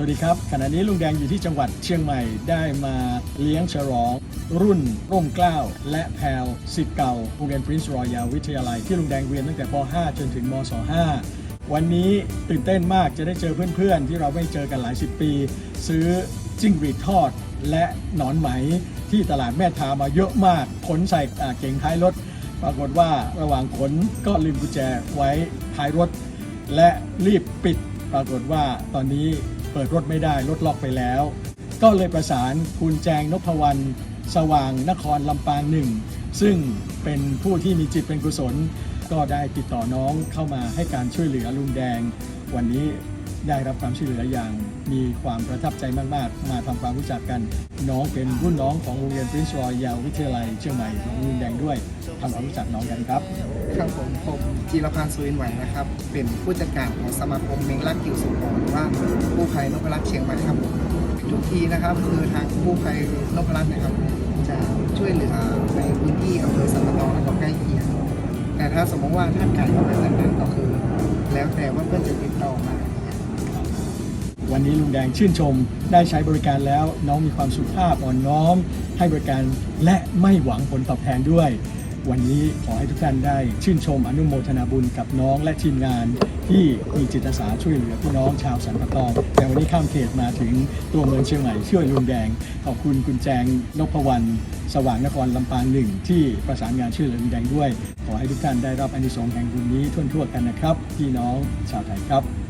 วัสดีครับ ขณะนี้ลุงแดงอยู่ที่จังหวัดเชียงใหม่ได้มาเลี้ยงฉลอง รุ่นร่มเกล้าและแพลสิทธิ์เก่าโรงเรียน Prince Royal วิทยาลัยที่ลุงแดงเรียนตั้งแต่ป .5 จนถึงมศ .5 วันนี้ตื่นเต้นมากจะได้เจอเพื่อนๆ ที่เราไม่เจอกันหลายสิบปี ซื้อจิ้งหรีดทอดและหนอนไหมที่ตลาดแม่ทามาเยอะมากขนใส่เก่งท้ายรถ ปรากฏว่าระหว่างขนก็ลืมกุญแจไว้ท้ายรถ และรีบปิด ปรากฏว่าตอนนี้ เปิดรถไม่ได้รถล็อกไปแล้ว ก็เลยประสานคุณแจงนพวรรณสว่างนครลำปางหนึ่งซึ่งเป็นผู้ที่มีจิตเป็นกุศล ก็ได้ติดต่อน้องเข้ามาให้การช่วยเหลือลุงแดงวันนี้ ได้รับความช่วยเหลืออย่างมีความประทับใจมาก ๆ มาทำความรู้จักกัน น้องเป็นรุ่นน้องของโรงเรียน Prince Royal วิทยาลัยเชียงใหม่ของลุงแดงด้วยทำความรู้จักน้องกันครับครับผมผมจีรพันธ์สุรินไหวนะครับ เป็นผู้จัดการของสมาคมเมงลักกิวสุพรหรือว่าผู้ภัยนพรัตน์เชียงใหม่ครับทุกทีนะครับคือทางผู้ภัยนพรัตน์นะครับ จะช่วยเหลือในพื้นที่อำเภอสันปะตองและก็ใกล้เคียงแต่ถ้าสมมติว่าถ้าไกลออกไปจากนั้นก็คือ แล้วแต่ว่าเพื่อนจะติด วันนี้ลุงแดงชื่นชม ได้ใช้บริการแล้วน้องมีความสุภาพอ่อนน้อม ให้บริการและไม่หวังผลตอบแทนด้วย วันนี้ขอให้ทุกท่านได้ ชื่นชมอนุโมทนาบุญกับน้องและทีมงาน ที่มีจิตอาสาช่วยเหลือพี่น้องชาวสันปะตอง แต่วันนี้ข้ามเขตมาถึงตัวเมืองเชียงใหม่ช่วยลุงแดง ขอบคุณคุณแจงนพวรรณสว่างนครลำปางหนึ่งที่ประสานงานช่วยเหลือลุงแดงด้วย ขอให้ทุกท่านได้รับอานิสงส์แห่งบุญนี้ทั่วๆกันนะครับ พี่น้องชาวไทยครับ